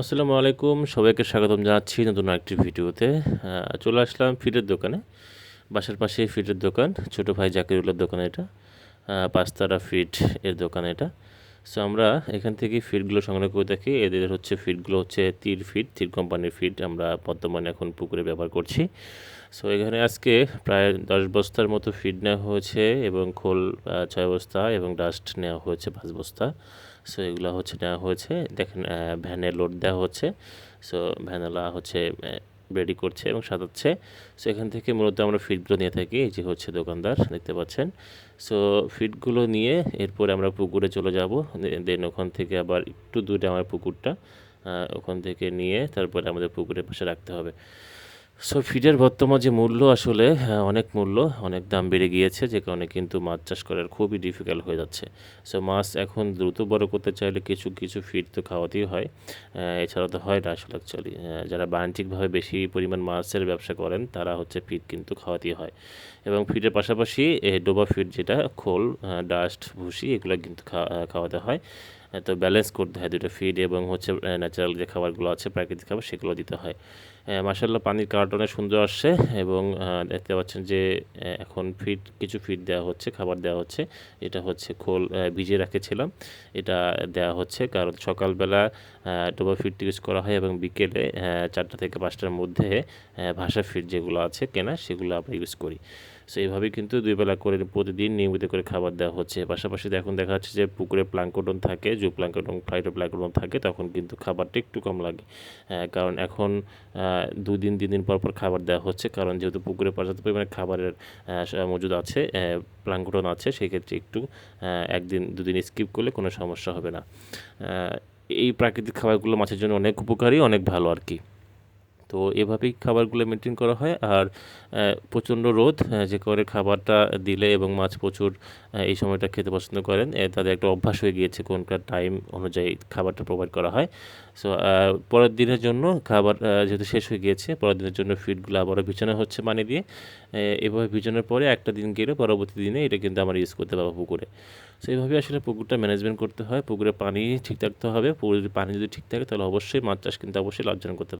আসসালামু আলাইকুম, সবাইকে স্বাগতম জানাচ্ছি নতুন একটি ভিডিওতে। চলে আসলাম ফিটের দোকানে, বাসার পাশে ফিটের দোকান, ছোট ভাই জাকিরুল্লার দোকান এটা পাঁচতারা ফিট এর দোকান এটা। সো আমরা এখান থেকে ফিডগুলো সংগ্রহ করে থাকি এদের হচ্ছে ফিডগুলো হচ্ছে তীর ফিড তীর কোম্পানির ফিড আমরা বর্তমানে এখন পুকুরে ব্যবহার করছি। সো এখানে আজকে প্রায় দশ বস্তার মতো ফিড নেওয়া হয়েছে এবং খোল ছয় বস্তা এবং ডাস্ট নেওয়া হয়েছে পাঁচ বস্তা। সো এগুলো হচ্ছে নেওয়া হয়েছে। দেখেন ভ্যানে লোড দেওয়া হচ্ছে। সো ভ্যানওয়ালা হচ্ছে রেডি করছে এবং সাজাচ্ছে। সো এখান থেকে মূলত আমরা ফিডগুলো নিয়ে থাকি। এই যে হচ্ছে দোকানদার, দেখতে পাচ্ছেন। সো ফিডগুলো নিয়ে এরপরে আমরা পুকুরে চলে যাব। দেন ওখান থেকে আবার একটু দূরে আমার পুকুরটা ওখান থেকে নিয়ে তারপরে আমাদের পুকুরের পাশে রাখতে হবে। সো ফিডের বর্তমান যে মূল্য আসলে অনেক মূল্য অনেক দাম বেড়ে গিয়েছে, যে কারণে কিন্তু মাছ চাষ করার খুবই ডিফিকাল্ট হয়ে যাচ্ছে। সো মাছ এখন দ্রুত বড় করতে চাইলে কিছু কিছু ফিড তো খাওয়াতেই হয়। এছাড়া তো হয় না আসলে অ্যাকচুয়ালি যারা বাণিজ্যিকভাবে বেশি পরিমাণ মাছের ব্যবসা করেন, তারা হচ্ছে ফিড কিন্তু খাওয়াতেই হয়। এবং ফিডের পাশাপাশি ডোবা ফিড যেটা, খোল ডাস্ট ভুসি, এগুলো কিন্তু খাওয়াতে হয়। তো ব্যালেন্স করতে হয় দুটো ফিড এবং হচ্ছে ন্যাচারাল যে খাবারগুলো আছে, প্রাকৃতিক খাবার, সেগুলো দিতে হয়। মার্শাল্লাহ পানির কালারটা অনেক সুন্দর আসছে এবং দেখতে পাচ্ছেন যে এখন ফিড কিছু ফিড দেওয়া হচ্ছে, খাবার দেওয়া হচ্ছে। এটা হচ্ছে খোল ভিজিয়ে রেখেছিলাম। এটা দেওয়া হচ্ছে কারণ সকালবেলা ডোবা ফিড ইউজ করা হয় এবং বিকেলে চারটা থেকে পাঁচটার মধ্যে ভাষা ফিড যেগুলো আছে কেনা, সেগুলো আমরা ইউজ করি। সো এইভাবেই কিন্তু দুই বেলা করে প্রতিদিন নিয়মিত করে খাবার দেওয়া হচ্ছে। পাশাপাশি এখন দেখা যাচ্ছে যে পুকুরে প্লাঙ্কটন থাকে জু প্লাঙ্কটন ফ্লাইটো প্লাঙ্কটন থাকে, তখন কিন্তু খাবারটা একটু কম লাগে। কারণ এখন দুদিন, তিন দিন পর পর খাবার দেওয়া হচ্ছে। কারণ যেহেতু পুকুরে পর্যাপ্ত পরিমাণে খাবারের মজুদ আছে প্লাঙ্কটন আছে সেক্ষেত্রে একটু একদিন, দুদিন স্কিপ করলে কোনো সমস্যা হবে না। এই প্রাকৃতিক খাবারগুলো মাছের জন্য অনেক উপকারী, অনেক ভালো আর কি। তো এভাবেই খাবারগুলো মেনটেন করা হয়। আর প্রচণ্ড রোদ যে করে খাবারটা দিলে এবং মাছ প্রচুর এই সময়টা খেতে পছন্দ করেন তাদের একটা অভ্যাস হয়ে গিয়েছে কোনকার টাইম অনুযায়ী খাবারটা প্রোভাইড করা হয়। সো পরের দিনের জন্য খাবার যেহেতু শেষ হয়ে গিয়েছে, পরের দিনের জন্য ফিডগুলো আবারও বিছানো হচ্ছে পানি দিয়ে। এভাবে বিছানোর পরে একটা দিন গেলে পরবর্তী দিনে এটা কিন্তু আমরা ইউজ করতে পারব পুকুরে। সো এইভাবে আসলে পুকুরটা ম্যানেজমেন্ট করতে হয়। পুকুরে পানি ঠিক থাকতে হবে। পুকুরে পানি যদি ঠিক থাকে, তাহলে অবশ্যই মাছ চাষ কিন্তু অবশ্যই লাভজনক করতে